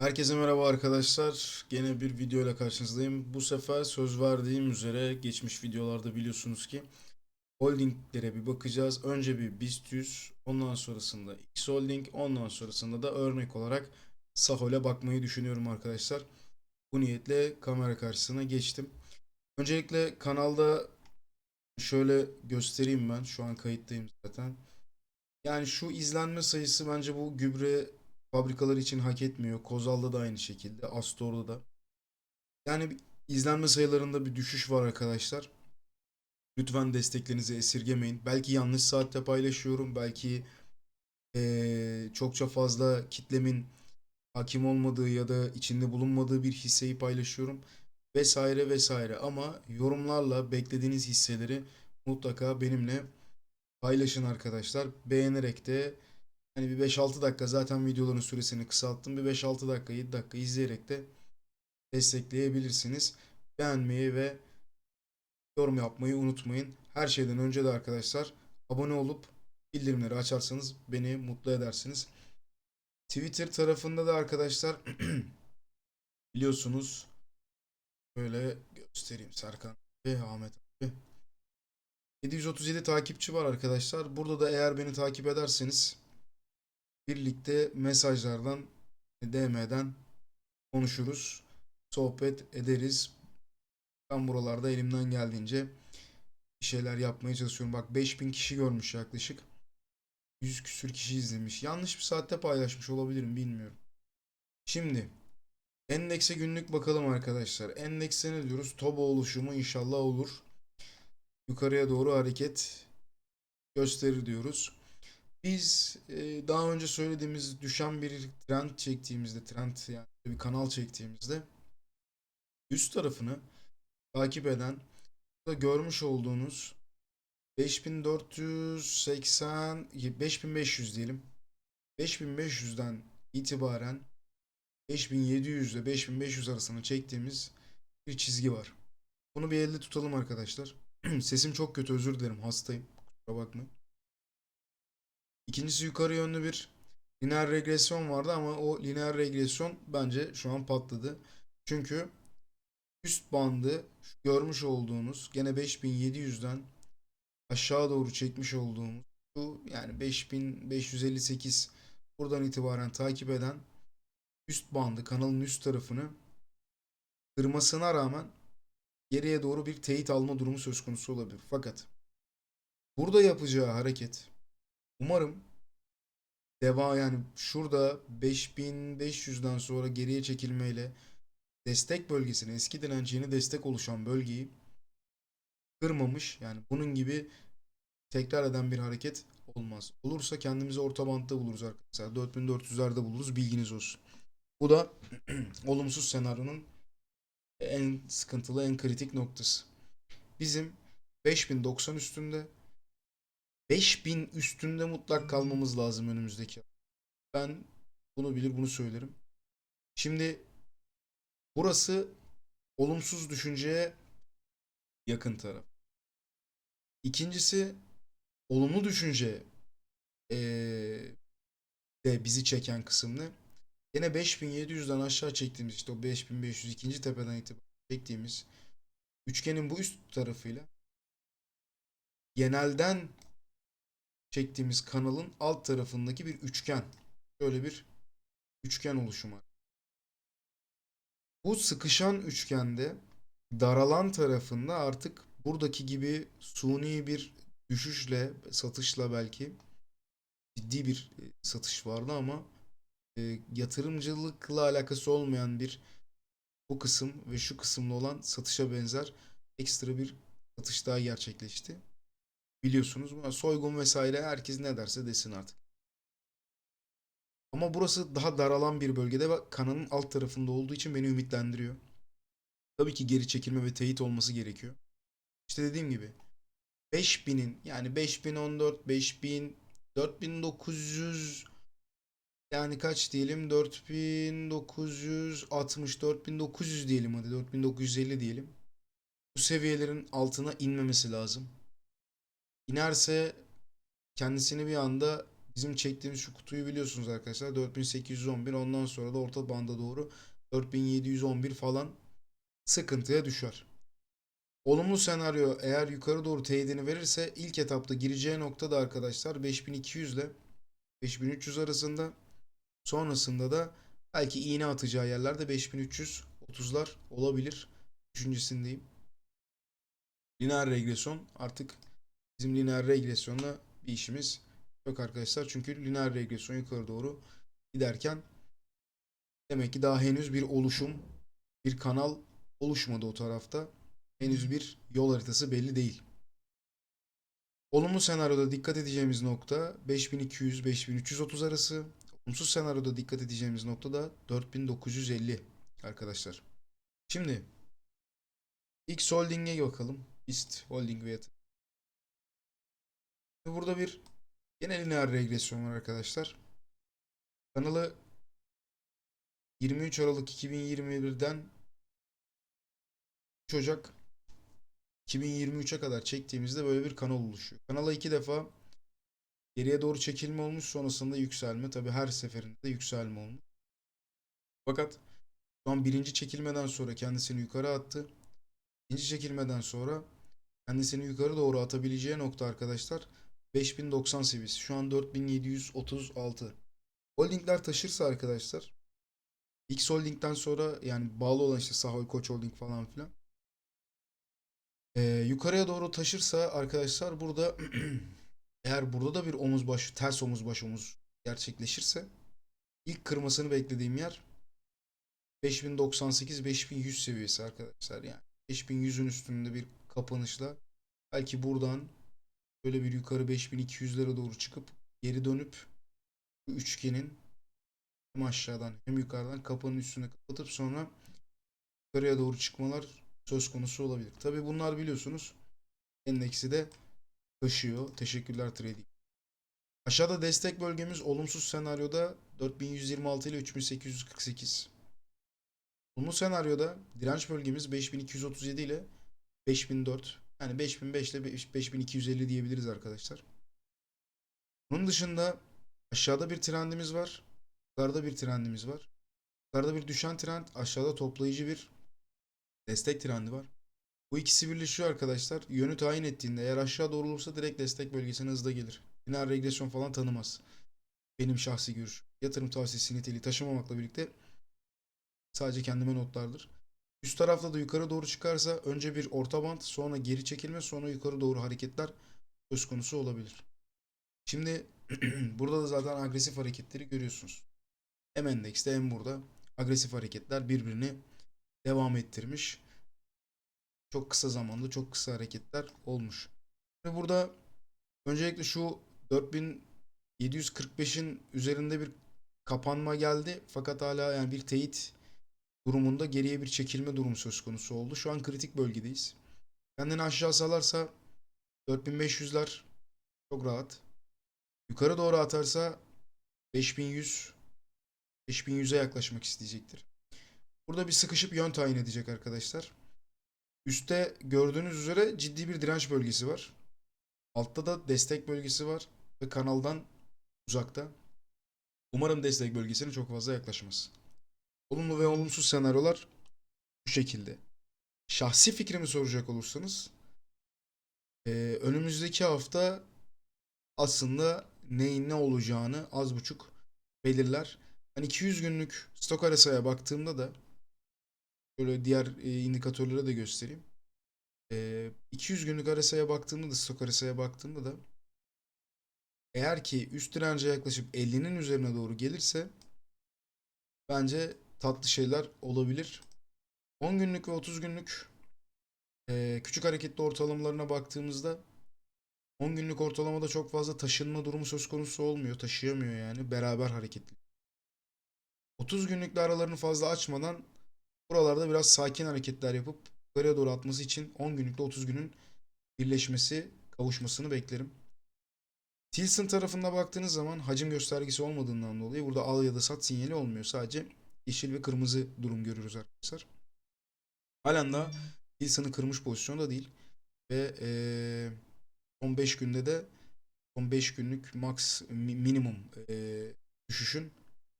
Herkese merhaba arkadaşlar. Gene bir video ile karşınızdayım. Bu sefer söz verdiğim üzere geçmiş videolarda biliyorsunuz ki holdinglere bir bakacağız. Önce bir BIST 100, ondan sonrasında X Holding, ondan sonrasında da örnek olarak Sahol'e bakmayı düşünüyorum arkadaşlar. Bu niyetle kamera karşısına geçtim. Öncelikle kanalda şöyle göstereyim ben. Şu an kayıttayım zaten. Yani şu izlenme sayısı bence bu gübre fabrikaları için hak etmiyor. Kozal'da da aynı şekilde. Astor'da da. Yani izlenme sayılarında bir düşüş var arkadaşlar. Lütfen desteklerinizi esirgemeyin. Belki yanlış saatte paylaşıyorum. Belki eee, çokça fazla kitlemin hakim olmadığı ya da içinde bulunmadığı bir hisseyi paylaşıyorum. Vesaire vesaire. Ama yorumlarla beklediğiniz hisseleri mutlaka benimle paylaşın arkadaşlar. Beğenerek de Hani bir 5-6 dakika zaten videoların süresini kısalttım. Bir 5-6 dakika 7 dakika izleyerek de destekleyebilirsiniz. Beğenmeyi ve yorum yapmayı unutmayın. Her şeyden önce de arkadaşlar abone olup bildirimleri açarsanız beni mutlu edersiniz. Twitter tarafında da arkadaşlar biliyorsunuz böyle göstereyim Serkan ve Ahmet abi. 737 takipçi var arkadaşlar. Burada da eğer beni takip ederseniz birlikte mesajlardan, DM'den konuşuruz, sohbet ederiz. Ben buralarda elimden geldiğince bir şeyler yapmaya çalışıyorum. Bak 5000 kişi görmüş yaklaşık. 100 küsür kişi izlemiş. Yanlış bir saatte paylaşmış olabilirim bilmiyorum. Şimdi endekse günlük bakalım arkadaşlar. Endekse ne diyoruz? TOBA oluşumu inşallah olur. Yukarıya doğru hareket gösterir diyoruz. Biz e, daha önce söylediğimiz düşen bir trend çektiğimizde, trend yani bir kanal çektiğimizde üst tarafını takip eden da görmüş olduğunuz 5480 5500 diyelim. 5500'den itibaren 5700 ile 5500 arasında çektiğimiz bir çizgi var. Bunu bir elde tutalım arkadaşlar. Sesim çok kötü özür dilerim hastayım. Kusura bakmayın. İkincisi yukarı yönlü bir lineer regresyon vardı ama o lineer regresyon bence şu an patladı. Çünkü üst bandı görmüş olduğunuz gene 5700'den aşağı doğru çekmiş olduğumuz şu yani 5558 buradan itibaren takip eden üst bandı kanalın üst tarafını kırmasına rağmen geriye doğru bir teyit alma durumu söz konusu olabilir. Fakat burada yapacağı hareket Umarım deva yani şurada 5500'den sonra geriye çekilmeyle destek bölgesini eski direnç yeni destek oluşan bölgeyi kırmamış. Yani bunun gibi tekrar eden bir hareket olmaz. Olursa kendimizi orta bantta buluruz arkadaşlar. 4400'lerde buluruz bilginiz olsun. Bu da olumsuz senaryonun en sıkıntılı en kritik noktası. Bizim 5090 üstünde 5000 üstünde mutlak kalmamız lazım önümüzdeki. Ben bunu bilir bunu söylerim. Şimdi burası olumsuz düşünceye yakın taraf. İkincisi olumlu düşünce ee, de bizi çeken kısım ne? Yine 5700'den aşağı çektiğimiz işte o 5500 ikinci tepeden itibaren çektiğimiz üçgenin bu üst tarafıyla genelden çektiğimiz kanalın alt tarafındaki bir üçgen. Böyle bir üçgen oluşumu. Bu sıkışan üçgende daralan tarafında artık buradaki gibi suni bir düşüşle, satışla belki ciddi bir e, satış vardı ama e, yatırımcılıkla alakası olmayan bir bu kısım ve şu kısımda olan satışa benzer ekstra bir satış daha gerçekleşti. Biliyorsunuz soygun vesaire herkes ne derse desin artık. Ama burası daha daralan bir bölgede ve kanalın alt tarafında olduğu için beni ümitlendiriyor. Tabii ki geri çekilme ve teyit olması gerekiyor. İşte dediğim gibi 5000'in yani 5014, 5000, 4900 yani kaç diyelim 4960, 4900 diyelim hadi 4950 diyelim. Bu seviyelerin altına inmemesi lazım. İnerse kendisini bir anda bizim çektiğimiz şu kutuyu biliyorsunuz arkadaşlar 4811 ondan sonra da orta banda doğru 4711 falan sıkıntıya düşer. Olumlu senaryo eğer yukarı doğru teyidini verirse ilk etapta gireceği nokta da arkadaşlar 5200 ile 5300 arasında. Sonrasında da belki iğne atacağı yerlerde 5330'lar olabilir düşüncesindeyim. Lineer regresyon artık bizim lineer regresyonla bir işimiz yok arkadaşlar. Çünkü lineer regresyon yukarı doğru giderken demek ki daha henüz bir oluşum, bir kanal oluşmadı o tarafta. Henüz bir yol haritası belli değil. Olumlu senaryoda dikkat edeceğimiz nokta 5200-5330 arası. Olumsuz senaryoda dikkat edeceğimiz nokta da 4950 arkadaşlar. Şimdi X Holding'e bakalım. BIST Holding ve yatırım. Burada bir genel lineer regresyon var arkadaşlar. Kanalı 23 Aralık 2021'den 3 Ocak 2023'e kadar çektiğimizde böyle bir kanal oluşuyor. Kanala iki defa geriye doğru çekilme olmuş sonrasında yükselme. Tabi her seferinde de yükselme olmuş. Fakat şu an birinci çekilmeden sonra kendisini yukarı attı. İkinci çekilmeden sonra kendisini yukarı doğru atabileceği nokta arkadaşlar 5090 seviyesi. Şu an 4736. Holdingler taşırsa arkadaşlar X Holding'den sonra yani bağlı olan işte Sahoy Koç Holding falan filan ee, yukarıya doğru taşırsa arkadaşlar burada eğer burada da bir omuz baş ters omuz baş omuz gerçekleşirse ilk kırmasını beklediğim yer 5098 5100 seviyesi arkadaşlar yani 5100'ün üstünde bir kapanışla belki buradan böyle bir yukarı 5200'lere doğru çıkıp geri dönüp bu üçgenin hem aşağıdan hem yukarıdan kapının üstüne kapatıp sonra yukarıya doğru çıkmalar söz konusu olabilir. Tabi bunlar biliyorsunuz endeksi de taşıyor. Teşekkürler trading. Aşağıda destek bölgemiz olumsuz senaryoda 4126 ile 3848. Olumlu senaryoda direnç bölgemiz 5237 ile 5004. Yani 5005 ile 5250 diyebiliriz arkadaşlar. Bunun dışında aşağıda bir trendimiz var. Yukarıda bir trendimiz var. Yukarıda bir düşen trend, aşağıda toplayıcı bir destek trendi var. Bu ikisi birleşiyor arkadaşlar. Yönü tayin ettiğinde eğer aşağı doğru olursa direkt destek bölgesine hızla gelir. Lineer regresyon falan tanımaz. Benim şahsi görüş. Yatırım tavsiyesi niteliği taşımamakla birlikte sadece kendime notlardır. Üst tarafta da yukarı doğru çıkarsa önce bir orta band sonra geri çekilme sonra yukarı doğru hareketler söz konusu olabilir. Şimdi burada da zaten agresif hareketleri görüyorsunuz. Hem endekste hem burada agresif hareketler birbirini devam ettirmiş. Çok kısa zamanda çok kısa hareketler olmuş. Ve burada öncelikle şu 4745'in üzerinde bir kapanma geldi. Fakat hala yani bir teyit durumunda geriye bir çekilme durumu söz konusu oldu. Şu an kritik bölgedeyiz. Kendini aşağı salarsa 4500'ler çok rahat. Yukarı doğru atarsa 5100 5100'e yaklaşmak isteyecektir. Burada bir sıkışıp yön tayin edecek arkadaşlar. Üste gördüğünüz üzere ciddi bir direnç bölgesi var. Altta da destek bölgesi var ve kanaldan uzakta. Umarım destek bölgesine çok fazla yaklaşmaz. Olumlu ve olumsuz senaryolar bu şekilde. Şahsi fikrimi soracak olursanız e, önümüzdeki hafta aslında neyin ne olacağını az buçuk belirler. Ben 200 günlük stok arasaya baktığımda da Böyle diğer e, indikatörlere de göstereyim. E, 200 günlük RSI'ye baktığımda da stok RSI'ye baktığımda da eğer ki üst dirence yaklaşıp 50'nin üzerine doğru gelirse bence tatlı şeyler olabilir. 10 günlük ve 30 günlük e, küçük hareketli ortalamalarına baktığımızda 10 günlük ortalamada çok fazla taşınma durumu söz konusu olmuyor. Taşıyamıyor yani. Beraber hareketli. 30 günlükle aralarını fazla açmadan Buralarda biraz sakin hareketler yapıp yukarıya doğru atması için 10 günlükle 30 günün birleşmesi, kavuşmasını beklerim. Tilson tarafında baktığınız zaman hacim göstergesi olmadığından dolayı burada al ya da sat sinyali olmuyor. Sadece yeşil ve kırmızı durum görürüz arkadaşlar. Halen daha Tilson'ı kırmış pozisyonda değil. Ve ee, 15 günde de son 5 günlük max mi- minimum e, düşüşün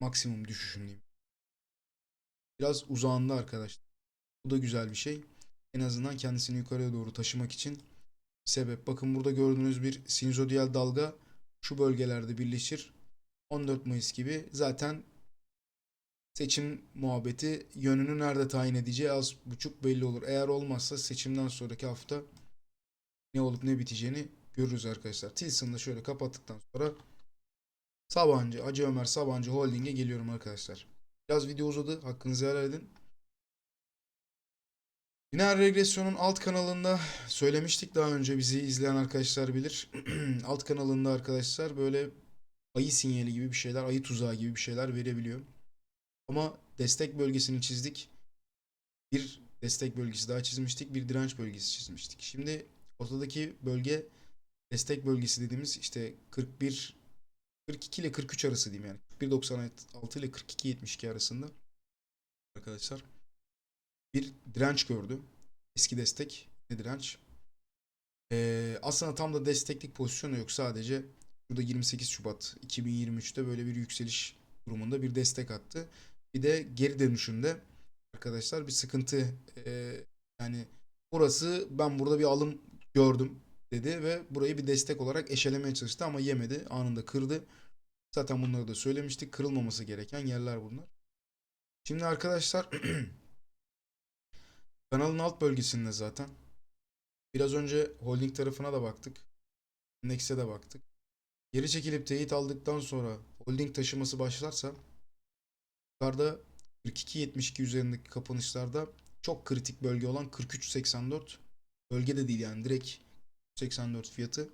maksimum düşüşün diyeyim. Biraz uzağında arkadaşlar. Bu da güzel bir şey. En azından kendisini yukarıya doğru taşımak için sebep. Bakın burada gördüğünüz bir sinüzoidal dalga şu bölgelerde birleşir. 14 Mayıs gibi zaten seçim muhabbeti yönünü nerede tayin edeceği az buçuk belli olur. Eğer olmazsa seçimden sonraki hafta ne olup ne biteceğini görürüz arkadaşlar. Tilson'ı şöyle kapattıktan sonra Sabancı, Hacı Ömer Sabancı Holding'e geliyorum arkadaşlar. Biraz video uzadı. Hakkınızı helal edin. Lineer regresyonun alt kanalında söylemiştik daha önce bizi izleyen arkadaşlar bilir. alt kanalında arkadaşlar böyle ayı sinyali gibi bir şeyler, ayı tuzağı gibi bir şeyler verebiliyor. Ama destek bölgesini çizdik. Bir destek bölgesi daha çizmiştik. Bir direnç bölgesi çizmiştik. Şimdi ortadaki bölge destek bölgesi dediğimiz işte 41 42 ile 43 arası diyeyim yani. 1.96 ile 42.72 arasında arkadaşlar bir direnç gördü. Eski destek ne direnç. Ee, aslında tam da desteklik pozisyonu yok. Sadece burada 28 Şubat 2023'te böyle bir yükseliş durumunda bir destek attı. Bir de geri dönüşünde arkadaşlar bir sıkıntı ee, yani burası ben burada bir alım gördüm dedi ve burayı bir destek olarak eşelemeye çalıştı ama yemedi. Anında kırdı. Zaten bunları da söylemiştik. Kırılmaması gereken yerler bunlar. Şimdi arkadaşlar kanalın alt bölgesinde zaten biraz önce holding tarafına da baktık. Endekse de baktık. Geri çekilip teyit aldıktan sonra holding taşıması başlarsa yukarıda 42.72 üzerindeki kapanışlarda çok kritik bölge olan 43.84 bölge de değil yani direkt 84 fiyatı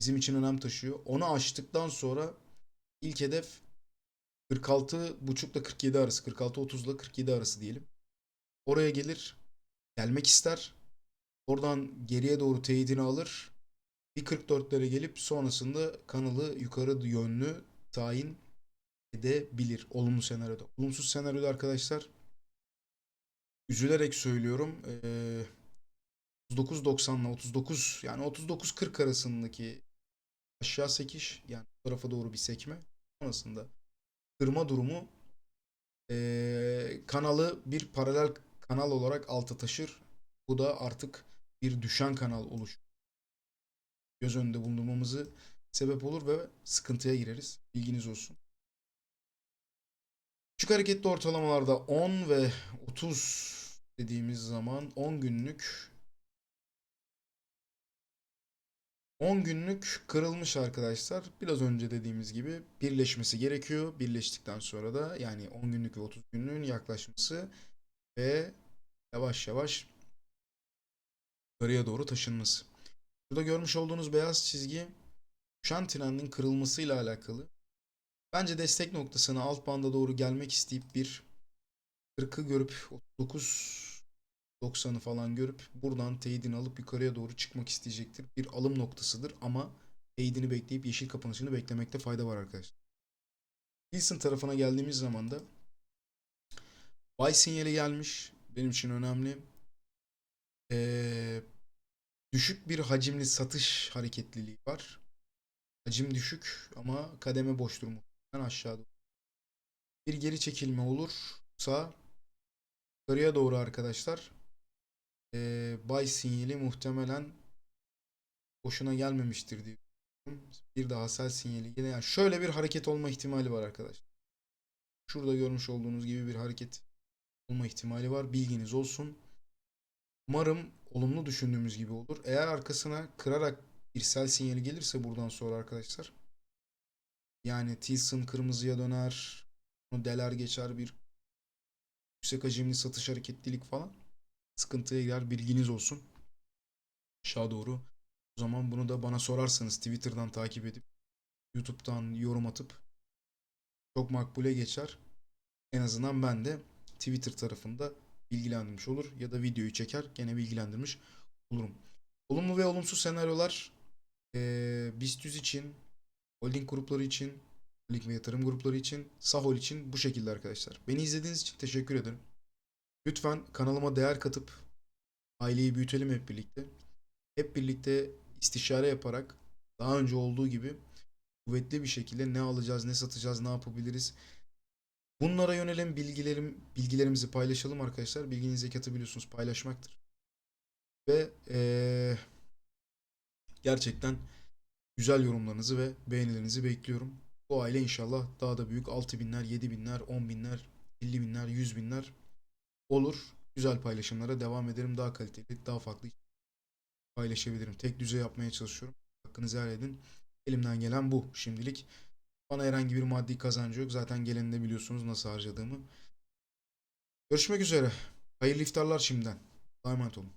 bizim için önem taşıyor. Onu aştıktan sonra ilk hedef 46.5 ile 47 arası, 46.30 ile 47 arası diyelim. Oraya gelir, gelmek ister. Oradan geriye doğru teyidini alır. Bir 44'lere gelip sonrasında kanalı yukarı yönlü tayin edebilir olumlu senaryoda. Olumsuz senaryoda arkadaşlar üzülerek söylüyorum. Ee, 39.90 ile 39 yani 39.40 arasındaki aşağı sekiş yani bu tarafa doğru bir sekme sonrasında kırma durumu eee, kanalı bir paralel kanal olarak alta taşır. Bu da artık bir düşen kanal oluş. Göz önünde bulundurmamızı sebep olur ve sıkıntıya gireriz. Bilginiz olsun. Küçük hareketli ortalamalarda 10 ve 30 dediğimiz zaman 10 günlük 10 günlük kırılmış arkadaşlar. Biraz önce dediğimiz gibi birleşmesi gerekiyor. Birleştikten sonra da yani 10 günlük ve 30 günlüğün yaklaşması ve yavaş yavaş yukarıya doğru taşınması. Burada görmüş olduğunuz beyaz çizgi düşen trendin kırılmasıyla alakalı. Bence destek noktasına alt banda doğru gelmek isteyip bir 40'ı görüp 39 90'ı falan görüp buradan teyidini alıp yukarıya doğru çıkmak isteyecektir. Bir alım noktasıdır ama teyidini bekleyip yeşil kapanışını beklemekte fayda var arkadaşlar. Wilson tarafına geldiğimiz zaman da buy sinyali gelmiş. Benim için önemli. Ee, düşük bir hacimli satış hareketliliği var. Hacim düşük ama kademe boş durumu aşağıda. Bir geri çekilme olursa yukarıya doğru arkadaşlar e, buy sinyali muhtemelen boşuna gelmemiştir diye. Bir daha sell sinyali yine yani şöyle bir hareket olma ihtimali var arkadaşlar. Şurada görmüş olduğunuz gibi bir hareket olma ihtimali var. Bilginiz olsun. Umarım olumlu düşündüğümüz gibi olur. Eğer arkasına kırarak bir sell sinyali gelirse buradan sonra arkadaşlar yani Tilson kırmızıya döner. Onu deler geçer bir yüksek hacimli satış hareketlilik falan sıkıntıya girer bilginiz olsun. Aşağı doğru. O zaman bunu da bana sorarsanız Twitter'dan takip edip YouTube'dan yorum atıp çok makbule geçer. En azından ben de Twitter tarafında bilgilendirmiş olur ya da videoyu çeker gene bilgilendirmiş olurum. Olumlu ve olumsuz senaryolar ee, BIST 100 için, holding grupları için, holding ve yatırım grupları için, Sahol için bu şekilde arkadaşlar. Beni izlediğiniz için teşekkür ederim. Lütfen kanalıma değer katıp aileyi büyütelim hep birlikte. Hep birlikte istişare yaparak daha önce olduğu gibi kuvvetli bir şekilde ne alacağız, ne satacağız, ne yapabiliriz. Bunlara yönelen bilgilerim, bilgilerimizi paylaşalım arkadaşlar. Bilginin zekatı biliyorsunuz paylaşmaktır. Ve eee, gerçekten güzel yorumlarınızı ve beğenilerinizi bekliyorum. Bu aile inşallah daha da büyük 6 binler, 7 binler, 10 binler, 50 binler, 100 binler olur. Güzel paylaşımlara devam ederim. Daha kaliteli, daha farklı paylaşabilirim. Tek düze yapmaya çalışıyorum. Hakkınızı helal edin. Elimden gelen bu şimdilik. Bana herhangi bir maddi kazancı yok. Zaten geleni de biliyorsunuz nasıl harcadığımı. Görüşmek üzere. Hayırlı iftarlar şimdiden. Allah'a olun.